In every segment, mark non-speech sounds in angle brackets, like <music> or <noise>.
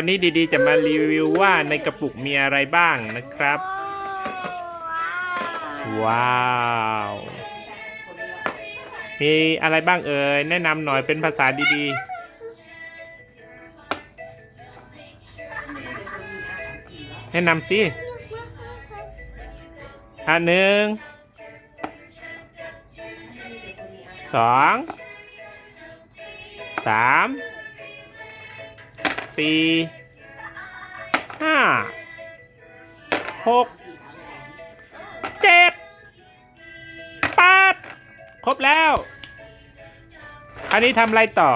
วันนี้ดีๆ จะมารีวิวว่าในกระปุกมีอะไรบ้างนะครับ ว้าว มีอะไรบ้างเอ่ยแนะนำหน่อยเป็นภาษาดีๆ แนะนำสิอันหนึ่งสองสาม สี่ห้าหกเจ็ดแปดครบแล้ว อันนี้ทำอะไรต่อ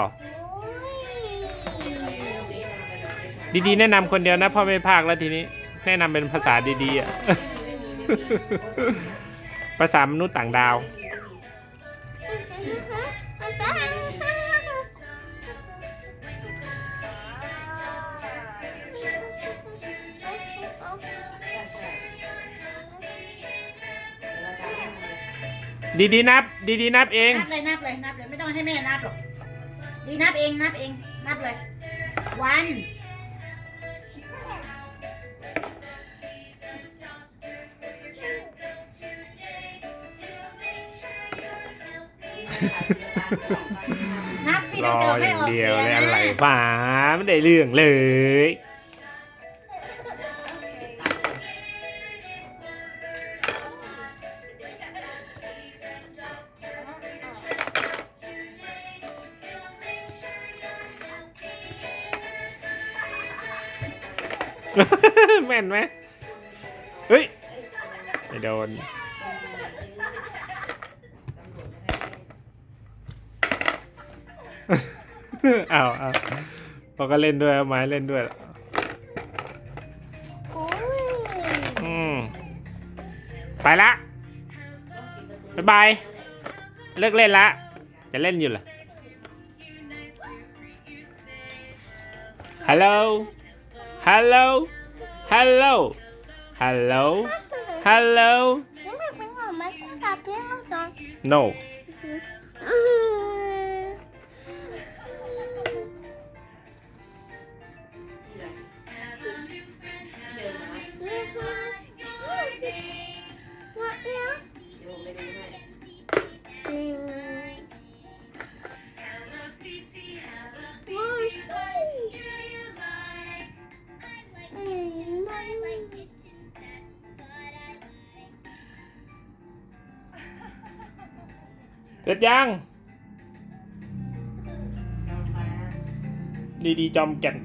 ดีๆ แนะนำคนเดียวนะพ่อไม่ภาคแล้วทีนี้ แนะนำเป็นภาษาดีๆอะภาษามนุษย์ต่างดาว ดีๆนับดีๆนับเอง นับเลยนับเลยนับเลยไม่ต้องให้แม่นับหรอกดีนับเองนับเองนับเลยวันนับสิรเดี๋ยวอจะอไม่ย่างออกเดีเสียวยงเลยอะไรนะหมาไม่ได้เรื่องเลย แม่นไหมเฮ้ยไม่โดนเอาเอาพอก็เล่นด้วยเอาไม้เล่นด้วยอืมไปละบ๊ายบายเลิกเล่นละ จะเล่นอยู่เหรอฮัลโหล Hello, hello, hello, hello. <laughs> No. เสร็จยัง ดีดีจอมแก่น